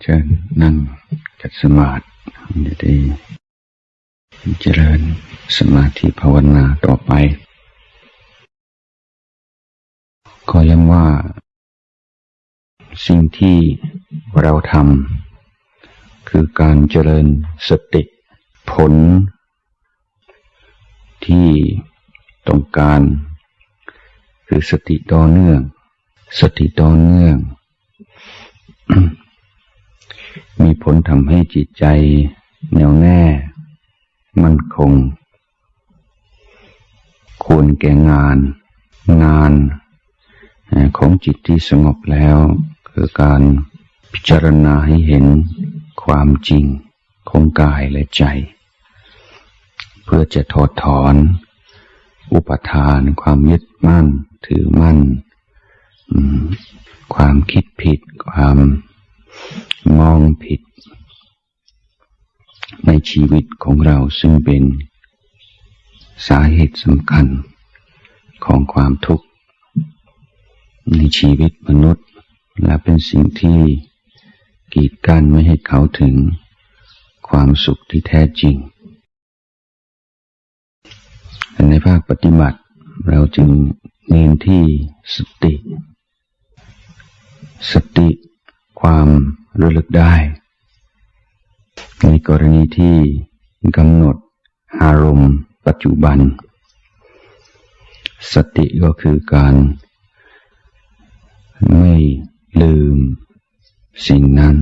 เชิญนั่งกัดสมาธิได้เจริญสมาธิภาวนาต่อไปขอย้ำว่า สิ่งที่เราทำคือการเจริญสติผล ที่ต้องการ คือสติต่อเนื่อง สติต่อเนื่อง มีผลทำให้จิตใจแน่วแน่ มั่นคง ควรแก่งาน งานของจิตที่สงบแล้ว คือการพิจารณาให้เห็นความจริงของกายและใจ เพื่อจะถอดถอน อุปทานความยึดมั่นถือมั่น ความคิดผิดความ มองผิด ในชีวิตของเราซึ่งเป็นสาเหตุสำคัญของความทุกข์ ในชีวิตมนุษย์และเป็นสิ่งที่กีดกันไม่ให้เขาถึงความสุขที่แท้จริง ในภาคปฏิบัติเราจึงเน้นที่สติ สติ ความระลึกได้ ในกรณีที่กำหนดอารมณ์ปัจจุบัน สติก็คือการ ไม่ลืม สิ่งนั้น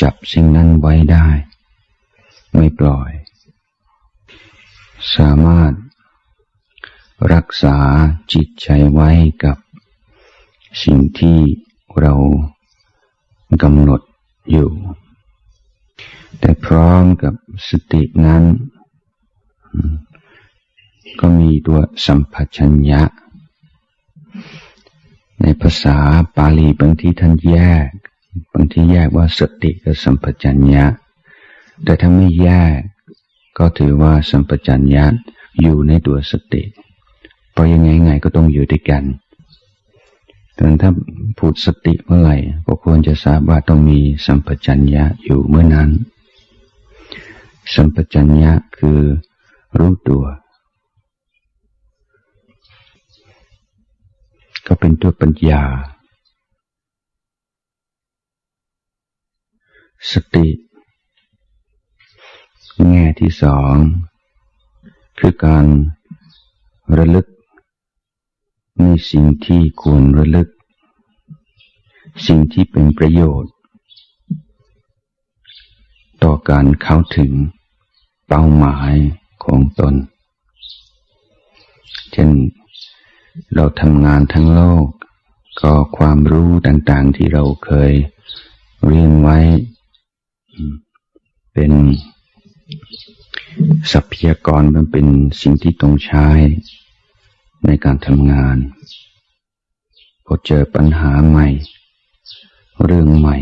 จับสิ่งนั้นไว้ได้ ไม่ปล่อย สามารถรักษาจิตใจไว้กับสิ่งที่เรา กำหนดอยู่ แต่พร้อมกับสตินั้น ก็มีตัวสัมผัสัญญะ ในภาษาปาลีบางทีท่านแยก บางทีแยกว่าสติกับสัมผัสัญญะ แต่ถ้าไม่แยก ก็ถือว่าสัมปชัญญะอยู่ในตัวสติ เพราะยังไงไงก็ต้องอยู่ด้วยกัน ดังถ้าพูดสติเมื่อไหร่ก็ควรจะทราบว่าต้องมีสัมปชัญญะอยู่เมื่อนั้น สัมปชัญญะคือรู้ตัว ก็เป็นตัวปัญญา สติ แง่ที่สอง คือการระลึก ในสิ่งที่ควรระลึก สิ่งที่เป็นประโยชน์ ต่อการเข้าถึงเป้าหมายของตน เช่น เราทำงานทั้งโลก ก็ความรู้ต่างๆที่เราเคยเรียนไว้ เป็นทรัพยากรมันเป็นสิ่งที่ต้องใช้ ในการทำงาน พอเจอปัญหาใหม่ เรื่องใหม่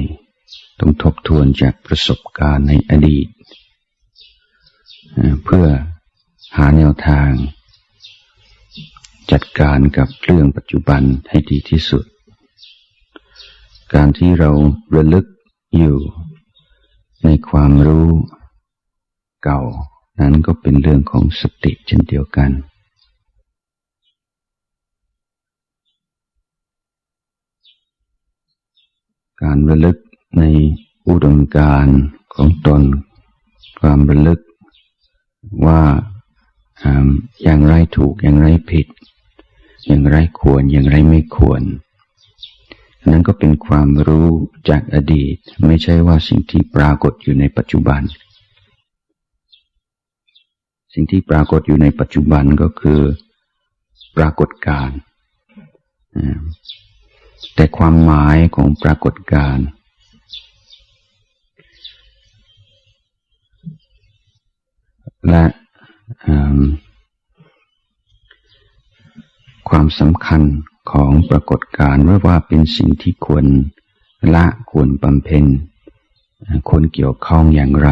ต้องทบทวนจากประสบการณ์ในอดีต เพื่อหาแนวทาง จัดการกับเรื่องปัจจุบันให้ดีที่สุด การที่เราระลึกอยู่ในความรู้เก่านั้นก็เป็นเรื่องของสติเช่นเดียวกัน การระลึกในอุดมการของตน ความระลึกว่าอย่างไรถูกอย่างไรผิด อย่างไรควรอย่างไรไม่ควรนั้นก็เป็นความรู้จากอดีต ไม่ใช่ว่าสิ่งที่ปรากฏอยู่ในปัจจุบัน สิ่งที่ปรากฏอยู่ในปัจจุบันก็คือปรากฏการ แต่ความหมายของปรากฏการณ์และความสำคัญของปรากฏการณ์ว่าเป็นสิ่งที่ควรละควรบำเพ็ญควรเกี่ยวข้องอย่างไร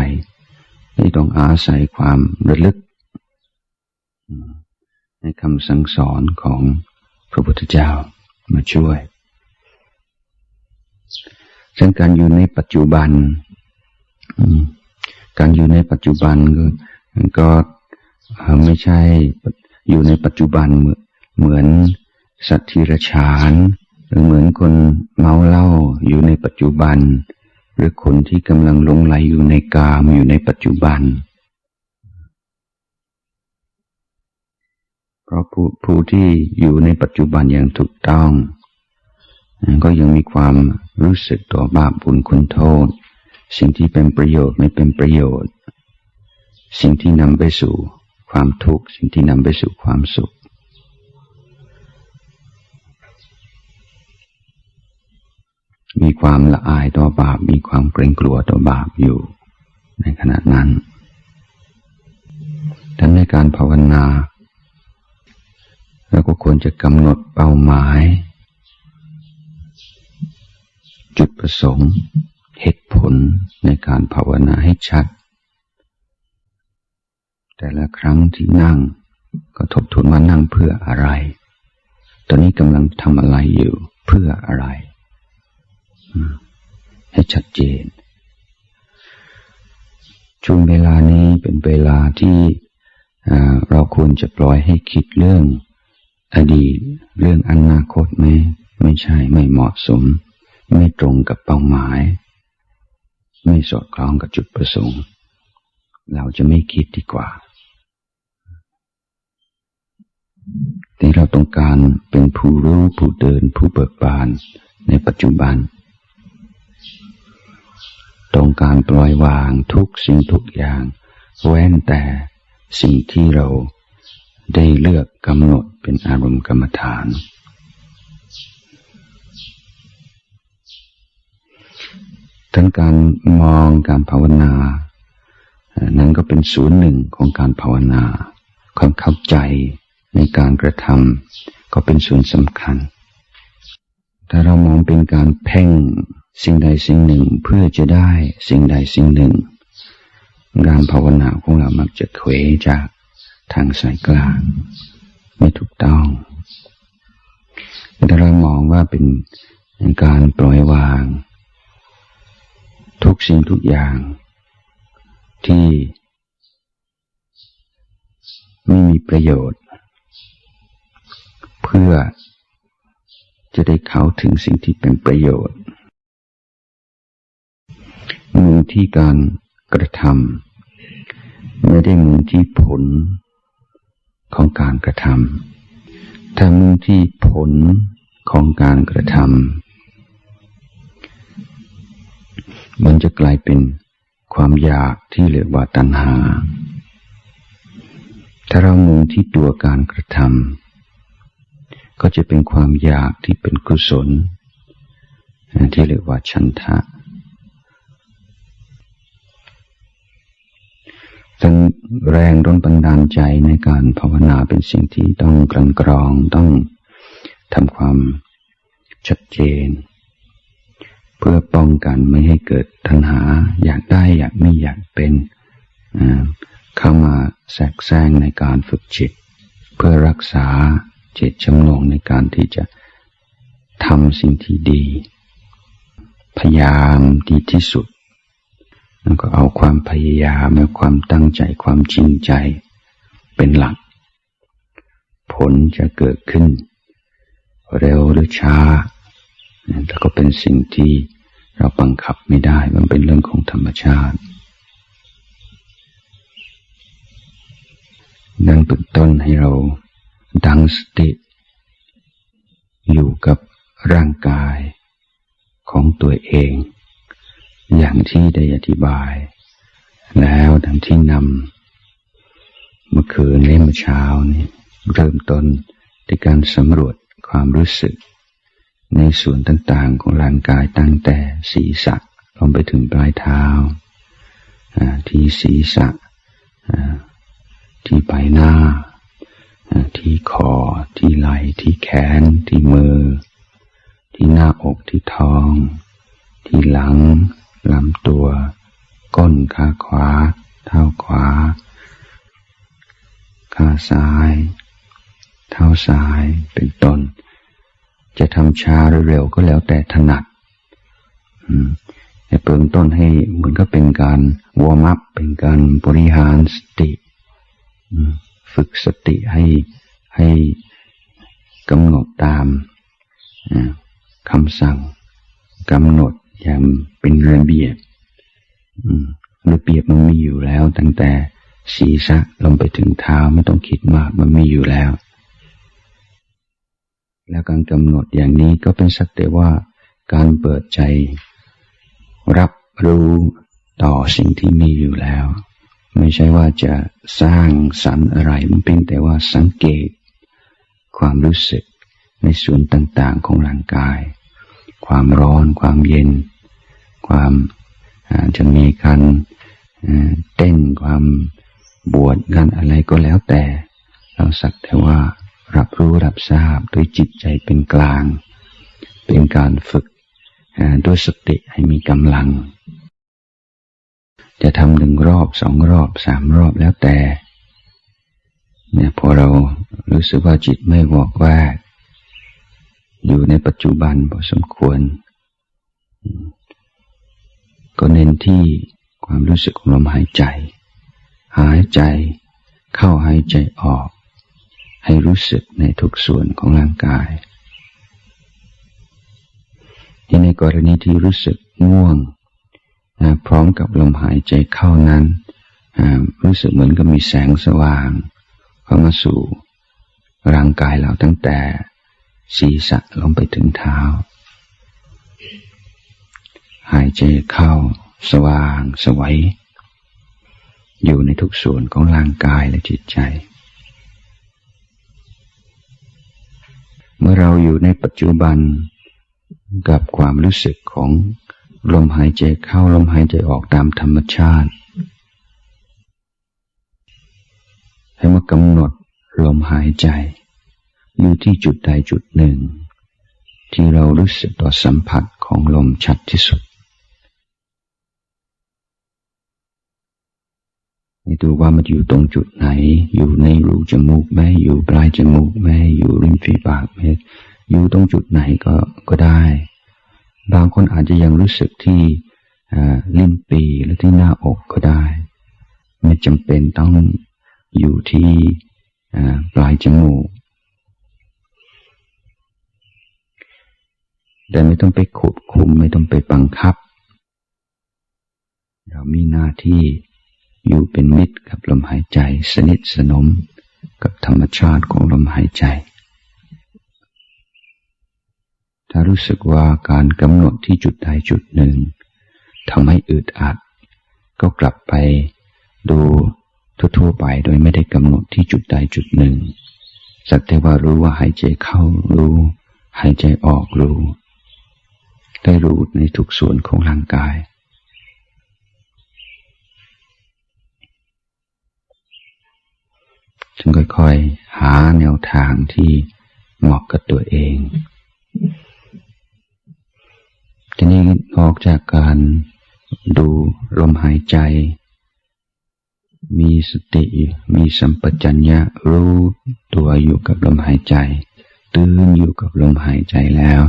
นี่ต้องอาศัยความระลึก ในคำสั่งสอนของพระพุทธเจ้ามาช่วย ซึ่งการอยู่ในปัจจุบัน การอยู่ในปัจจุบันก็ไม่ใช่อยู่ในปัจจุบันเหมือนสัตว์ที่ระชานหรือเหมือนคนเมาเหล้าอยู่ในปัจจุบัน หรือคนที่กำลังลงไหลอยู่ในกามอยู่ในปัจจุบันเพราะผู้ผู้ที่อยู่ในปัจจุบันอย่างถูกต้อง ก็ยังมีความ รู้สึกตัวบาปบุญคุณโทษ สิ่งที่เป็นประโยชน์ไม่เป็นประโยชน์ สิ่งที่นำไปสู่ความทุกข์ สิ่งที่นำไปสู่ความสุข มีความละอายต่อบาป มีความเกรงกลัวต่อบาปอยู่ ในขณะนั้น ทั้นในการภาวนาเราก็ควรจะกำหนดเป้าหมาย จุดประสงค์ เหตุผลในการภาวนาให้ชัด แต่ละครั้งที่นั่งก็ทบทวนว่านั่งเพื่ออะไร ตอนนี้กำลังทำอะไรอยู่เพื่ออะไร ให้ชัดเจน ช่วงเวลานี้เป็นเวลาที่เราควรจะปล่อยให้คิดเรื่องอดีต เรื่องอนาคตไหมไม่ใช่ไม่เหมาะสม ไม่ตรงกับเป้าหมาย ไม่สอดคล้องกับจุดประสงค์ เราจะไม่คิดดีกว่า แต่เราต้องการเป็นผู้รู้ผู้เดินผู้เบิกบานในปัจจุบัน ต้องการปล่อยวางทุกสิ่งทุกอย่าง แว้นแต่สิ่งที่เราได้เลือกกำหนดเป็นอารมณ์กรรมฐาน ทั้งการมองการภาวนา นั้นก็เป็นศูนย์หนึ่งของการภาวนา ความเข้าใจในการกระทำก็เป็นส่วนสำคัญ ถ้าเรามองเป็นการเพ่งสิ่งใดสิ่งหนึ่งเพื่อจะได้สิ่งใดสิ่งหนึ่ง การภาวนาของเรามักจะเขวจากทางสายกลาง ไม่ถูกต้องแต่เรามองว่าเป็นการปล่อยวาง ทุกสิ่งทุกอย่าง ที่ไม่มีประโยชน์ เพื่อจะได้เข้าถึงสิ่งที่เป็นประโยชน์มุ่งที่การกระทำไม่ได้มุ่งที่ผลของการกระทำถ้ามุ่งที่ผลของการกระทำ มันจะกลายเป็นความอยากที่เรียกว่าตัณหา ถ้าเรามุ่งที่ตัวการกระทำก็จะเป็นความอยากที่เป็นกุศล ที่เรียกว่าชันทะทั้งแรงร้นบันดาลใจในการภาวนาเป็นสิ่งที่ต้องกลั่นกรองต้องทำความชัดเจน เพื่อป้องกันไม่ให้เกิดทันหา อยากได้อยากไม่อยากเป็นเข้ามาแทรกแซงในการฝึกจิต เพื่อรักษาเจตจำนงในการที่จะทำสิ่งที่ดี พยายามดีที่สุด แล้วก็เอาความพยายามและความตั้งใจความจริงใจเป็นหลัก ผลจะเกิดขึ้น เร็วหรือช้า แต่ก็เป็นสิ่งที่เราบังคับไม่ได้ มันเป็นเรื่องของธรรมชาตินั่นเป็นต้นให้เราดังสติ อยู่กับร่างกายของตัวเอง อย่างที่ได้อธิบาย แล้วดังที่นำเมื่อคืนเล่เมื่อเช้านี้เริ่มต้นในการสำรวจความรู้สึก ในส่วนต่างๆของร่างกายตั้งแต่ศีรษะลงไปถึงปลายเท้าที่ศีรษะที่ใบหน้า ที่คอ ที่ไหล่ที่แขน ที่มือ ที่หน้าอกที่ท้อง ที่หลังลำตัว ก้นขาขวา เท้าขวาขาซ้าย เท้าซ้ายเป็นต้น จะทำช้าหรือเร็วก็แล้วแต่ถนัดในเปิงต้นให้เหมือนก็เป็นการวอร์มัพเป็นการบริหารสติฝึกสติให้ให้กำหนดตามคำสั่งกำหนดอย่างเป็นระเบียบระเบียบมันมีอยู่แล้ว ตั้งแต่ศีรษะลงไปถึงเท้าไม่ต้องคิดมากมันมีอยู่แล้ว แล้วการกำหนดอย่างนี้ก็เป็นสักแต่ว่าการเปิดใจ รับรู้ต่อสิ่งที่มีอยู่แล้ว ไม่ใช่ว่าจะสร้างสรรค์อะไรมันเป็นแต่ว่าสังเกต ความรู้สึกในส่วนต่างๆของร่างกาย ความร้อน ความเย็น ความจะมีการเต้นความบวชกันอะไรก็แล้วแต่ เราสักแต่ว่า รับรู้รับทราบด้วยจิตใจเป็นกลาง เป็นการฝึกด้วยสติให้มีกำลัง จะทำหนึ่งรอบสองรอบสามรอบแล้วแต่เนี่ยพอเรารู้สึกว่าจิตไม่วอกแวกอยู่ในปัจจุบันพอสมควร ก็เน้นที่ความรู้สึกของลมหายใจ หายใจเข้าหายใจออก ให้รู้สึกในทุกส่วนของร่างกาย ที่ในกรณีที่รู้สึกง่วง พร้อมกับลมหายใจเข้านั้น รู้สึกเหมือนกับมีแสงสว่างเข้ามาสู่ร่างกายเราตั้งแต่ศีรษะลงไปถึงเท้า หายใจเข้า สว่าง สวัยอยู่ในทุกส่วนของร่างกายและจิตใจ เมื่อเราอยู่ในปัจจุบันกับความรู้สึกของลมหายใจเข้าลมหายใจออกตามธรรมชาติ ให้มากำหนดลมหายใจ อยู่ที่จุดใดจุดหนึ่ง ที่เรารู้สึกต่อสัมผัสของลมชัดที่สุด ให้ดูว่ามันอยู่ตรงจุดไหน อยู่ในรูจมูกไหมอยู่ปลายจมูกไหมอยู่ริมฝีปากไหมอยู่ตรงจุดไหนก็ก็ได้ บางคนอาจจะยังรู้สึกที่ลิ้นปีและที่หน้าอกก็ได้ ไม่จำเป็นต้องอยู่ที่ปลายจมูก แต่ไม่ต้องไปขุดคุมไม่ต้องไปบังคับ เรามีหน้าที่ อยู่เป็นมิตรกับลมหายใจสนิทสนมกับธรรมชาติของลมหายใจ ถ้ารู้สึกว่าการกำหนดที่จุดใดจุดหนึ่งทำให้อึดอัด ก็กลับไปดูทั่วๆไปโดยไม่ได้กำหนดที่จุดใดจุดหนึ่ง สักแต่ว่ารู้ว่าหายใจเข้ารู้ หายใจออกรู้ ได้รู้ในทุกส่วนของร่างกาย จึงค่อยๆ หาแนวทางที่เหมาะกับตัวเอง ทีนี้ออกจากการดูลมหายใจ มีสติ มีสัมปชัญญะรู้ตัวอยู่กับลมหายใจ ตื่นอยู่กับลมหายใจแล้ว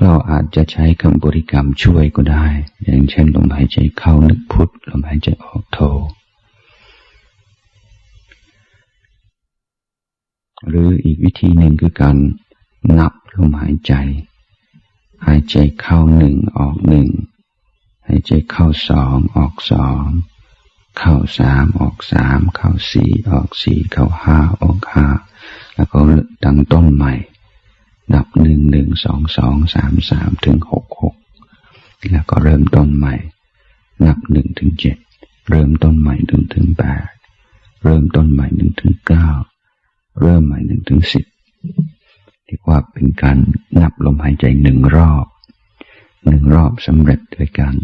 เราอาจจะใช้คำบริกรรมช่วยก็ได้ อย่างเช่นลมหายใจเข้านึกพุทลมหายใจออกโท หรืออีกวิธีหนึ่งคือการนับลมหายใจ หายใจเข้าหนึ่งออกหนึ่งหายใจเข้าสองออกสองเข้าสามออกสามเข้าสี่ออกสี่เข้าห้าออกห้าแล้วก็ตั้งต้นใหม่ นับหนึ่งหนึ่งสองสองสามสามถึงหกหกแล้วก็เริ่มต้นใหม่ นับหนึ่งถึงเจ็ดเริ่มต้นใหม่หนึ่งถึงแปดเริ่มต้นใหม่หนึ่งถึงเก้า เริ่มใหม่หนึ่งถึงสิบเรียกว่าเป็นการนับลมหายใจหนึ่งรอบหนึ่งรอบสำเร็จโดยการ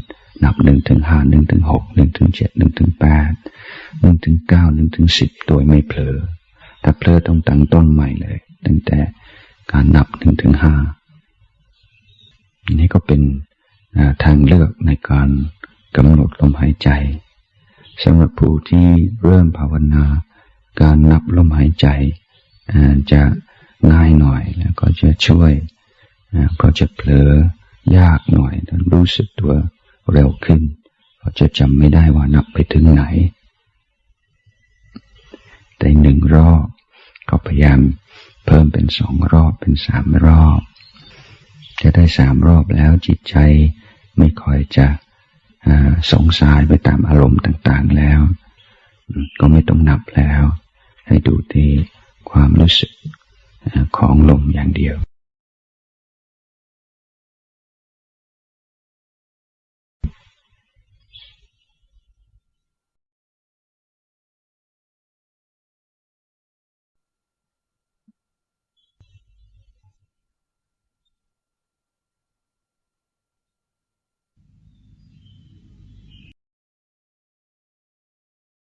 นับหนึ่งถึงห้าหนึ่งถึงหกหนึ่งถึงเจ็ดหนึ่งถึงแปดหนึ่งถึงเก้าหนึ่งถึงสิบโดยไม่เผลอถ้าเผลอต้องตั้งต้นใหม่เลย ตั้งแต่การนับหนึ่งถึงห้านี่ก็เป็นทางเลือกในการกำหนดลมหายใจสำหรับผู้ที่เริ่มภาวนา การนับลมหายใจ จะง่ายหน่อยแล้วก็จะช่วยเพราะจะเผลอยากหน่อยรู้สึกตัวเร็วขึ้นเราจะจำไม่ได้ว่านับไปถึงไหน แต่หนึ่งรอบก็พยายามเพิ่มเป็นสองรอบเป็นสามรอบ จะได้สามรอบแล้วจิตใจไม่ค่อยจะสงสารไปตามอารมณ์ต่างๆแล้ว ก็ไม่ต้องนับแล้ว ให้ดูที่ ความรู้สึกของลมอย่างเดียว